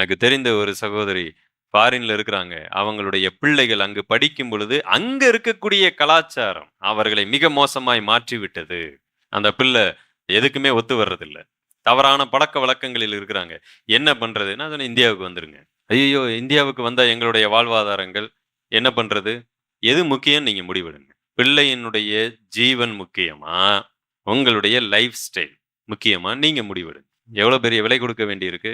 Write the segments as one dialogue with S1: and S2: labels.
S1: எனக்கு தெரிந்த ஒரு சகோதரி ஃபாரின்ல இருக்கிறாங்க. அவங்களுடைய பிள்ளைகள் அங்கு படிக்கும் பொழுது அங்க இருக்கக்கூடிய கலாச்சாரம் அவர்களை மிக மோசமாய் மாற்றி விட்டது அந்த பிள்ளை எதுக்குமே ஒத்து வர்றதில்ல. தவறான பழக்க வழக்கங்களில் இருக்கிறாங்க. என்ன பண்றது நான் இந்தியாவுக்கு வந்துருங்க. ஐயோ இந்தியாவுக்கு வந்தா எங்களுடைய வாழ்வாதாரங்கள் என்ன பண்றது? எது முக்கியம் நீங்க முடிவெடுங்க. பிள்ளையினுடைய ஜீவன் முக்கியமா? உங்களுடைய லைஃப் ஸ்டைல் முக்கியமா? நீங்க முடிவெடுங்க. எவ்வளவு பெரிய விலை கொடுக்க வேண்டியிருக்கு?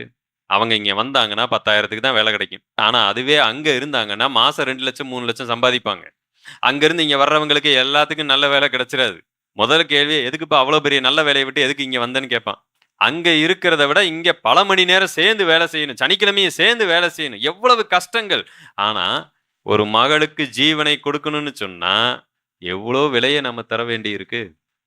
S1: அவங்க இங்க வந்தாங்கன்னா பத்தாயிரத்துக்கு தான் வேலை கிடைக்கும். ஆனா அதுவே அங்க இருந்தாங்கன்னா மாசம் ரெண்டு லட்சம் மூணு லட்சம் சம்பாதிப்பாங்க. அங்க இருந்து இங்க வர்றவங்களுக்கு எல்லாத்துக்கும் நல்ல வேலை கிடைச்சிடாது முதல் கேள்வி எதுக்குப்பா அவ்வளோ பெரிய நல்ல வேலையை விட்டு எதுக்கு இங்க வந்தேன்னு கேட்பான். அங்க இருக்கிறத விட இங்க பல மணி நேரம் சேர்ந்து வேலை செய்யணும். சனிக்கிழமையும் சேர்ந்து வேலை செய்யணும். எவ்வளவு கஷ்டங்கள். ஆனா ஒரு மகளுக்கு ஜீவனை கொடுக்கணும்னு சொன்னா எவ்வளோ விலையை நம்ம தர வேண்டி இருக்கு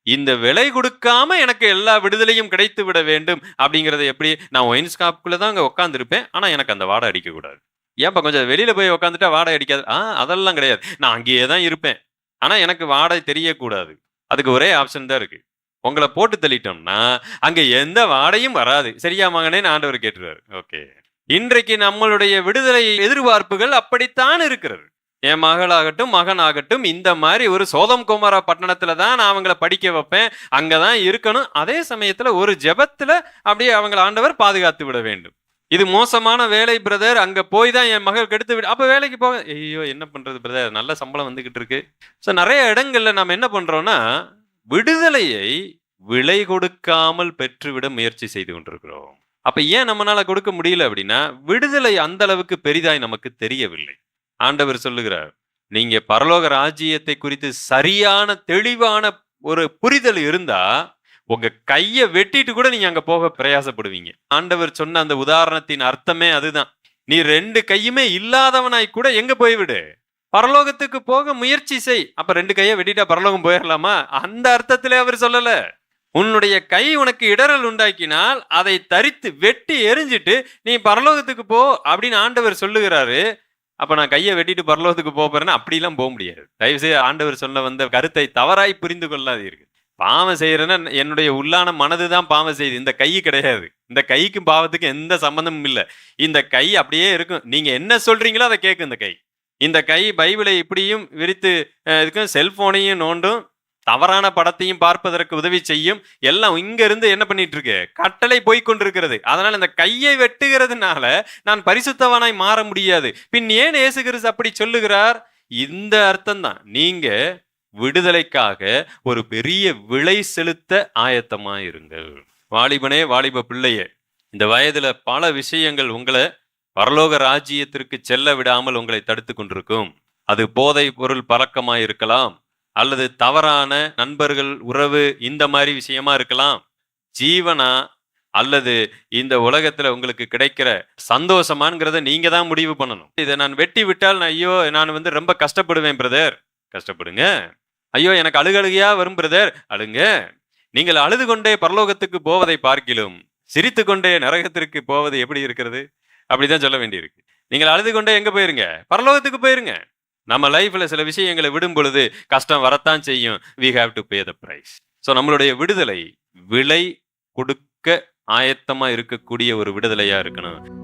S1: இந்த விலை கொடுக்காம எனக்கு எல்லா விடுதலையும் கிடைத்து விட வேண்டும் அப்படிங்கிறத எப்படி? நான் ஒயின் ஸ்காப்புக்குள்ள தான் அங்கே உட்காந்துருப்பேன் ஆனால் எனக்கு அந்த வாடை அடிக்கக்கூடாது ஏன்ப்பா கொஞ்சம் வெளியில் போய் உட்காந்துட்டா வாடை அடிக்காது? ஆ அதெல்லாம் கிடையாது. நான் அங்கேயே தான் இருப்பேன். ஆனால் எனக்கு வாடகை தெரியக்கூடாது. அதுக்கு ஒரே ஆப்ஷன் தான் இருக்குது உங்களை போட்டு தள்ளிட்டோம்னா அங்கே எந்த வாடையும் வராது. சரியா மகனேன்னு ஆண்டவர் கேட்டுருவாரு. ஓகே. இன்றைக்கு நம்மளுடைய விடுதலை எதிர்பார்ப்புகள் அப்படித்தான் இருக்கிறது. என் மகளாகட்டும் மகனாகட்டும் இந்த மாதிரி ஒரு சோதம் குமாரா பட்டணத்துல தான் நான் அவங்கள படிக்க வைப்பேன். அங்கே தான் இருக்கணும். அதே சமயத்தில் ஒரு ஜெபத்தில் அப்படியே அவங்கள ஆண்டவர் பாதுகாத்து விட வேண்டும். இது மோசமான வேலை பிரதர் அங்கே போய் தான் என் மகள் கெடுத்து விடு. அப்போ வேலைக்கு போக ஐயோ என்ன பண்ணுறது பிரதர் நல்ல சம்பளம் வந்துக்கிட்டு இருக்கு. ஸோ நிறைய இடங்கள்ல நம்ம என்ன பண்ணுறோன்னா விடுதலையை விலை கொடுக்காமல் பெற்றுவிட முயற்சி செய்து கொண்டிருக்கிறோம். அப்போ ஏன் நம்மளால கொடுக்க முடியல அப்படின்னா விடுதலை அந்த அளவுக்கு பெரிதாய் நமக்கு தெரியவில்லை. ஆண்டவர் சொல்லுகிறார் நீங்க பரலோக ராஜ்யத்தை குறித்து சரியான தெளிவான ஒரு புரிதல் இருந்தா உங்க கையை வெட்டிட்டு கூட நீங்க அங்க போக பிரயாசப்படுவீங்க. ஆண்டவர் சொன்ன அந்த உதாரணத்தின் அர்த்தமே அதுதான். நீ ரெண்டு கையுமே இல்லாதவனாய் கூட எங்க போய்விடு? பரலோகத்துக்கு போக முயற்சி செய். அப்ப ரெண்டு கையை வெட்டிட்டா பரலோகம் போயிடலாமா அந்த அர்த்தத்திலே அவர் சொல்லல. உன்னுடைய கை உனக்கு இடரல் உண்டாக்கினால் அதை தரித்து வெட்டி எரிஞ்சிட்டு நீ பரலோகத்துக்கு போ அப்படின்னு ஆண்டவர் சொல்லுகிறாரு. அப்போ நான் கையை வெட்டிட்டு பரலோகத்துக்கு போக போறேன்னா அப்படிலாம் போக முடியாது. தயவுசெய்து ஆண்டவர் சொல்ல வந்த கருத்தை தவறாய் புரிந்து கொள்ளாதீர்கள். பாவம் செய்யறேன்னா என்னுடைய உள்ளான மனது தான் பாவம் செய்யுது. இந்த கை கிடையாது. இந்த கைக்கும் பாவத்துக்கும் எந்த சம்பந்தமும் இல்லை. இந்த கை அப்படியே இருக்கும். நீங்கள் என்ன சொல்கிறீங்களோ அதை கேட்கும் இந்த கை. இந்த கை பைபிளை இப்படியும் விரித்து இதுக்கும் இருக்கும் நோண்டும் தவறான படத்தையும் பார்ப்பதற்கு உதவி செய்யும். எல்லாம் இங்க இருந்து என்ன பண்ணிட்டு இருக்கு கட்டளை போய்கொண்டிருக்கிறது அதனால இந்த கையை வெட்டுகிறதுனால நான் பரிசுத்தவனாய் மாற முடியாது. பின் ஏன் இயேசு கிறிஸ்து அப்படி சொல்லுகிறார்? இந்த அர்த்தம் தான் நீங்க விடுதலைக்காக ஒரு பெரிய விலை செலுத்த ஆயத்தமா இருங்கள் வாலிபனே வாலிப பிள்ளையே இந்த வயதுல பல விஷயங்கள் உங்களை பரலோக ராஜ்யத்திற்கு செல்ல விடாமல் உங்களை தடுத்து கொண்டிருக்கும். அது போதை பொருள் பழக்கமாயிருக்கலாம். அல்லது தவறான நண்பர்கள் உறவு இந்த மாதிரி விஷயமா இருக்கலாம். ஜீவனா அல்லது இந்த உலகத்துல உங்களுக்கு கிடைக்கிற சந்தோஷமாங்கிறத நீங்க தான் முடிவு பண்ணணும். இதை நான் வெட்டி விட்டால் நான் ஐயோ நான் வந்து ரொம்ப கஷ்டப்படுவேன் பிரதர். கஷ்டப்படுங்க. ஐயோ எனக்கு அழுகழுகையா வரும் பிரதர். அழுங்க. நீங்கள் அழுது கொண்டே பரலோகத்துக்கு போவதை பார்க்கிலும் சிரித்து கொண்டே நரகத்திற்கு போவது எப்படி இருக்கிறது? அப்படிதான் சொல்ல வேண்டியிருக்கு. நீங்கள் அழுது கொண்டே எங்க போயிருங்க? பரலோகத்துக்கு போயிருங்க. நம்ம லைஃப்ல சில விஷயங்களை விடும் பொழுது கஷ்டம் வரத்தான் செய்யும். We have to pay the price so நம்மளுடைய விடுதலை விலை கொடுக்க ஆயத்தமா இருக்கக்கூடிய ஒரு விடுதலையா இருக்கணும்.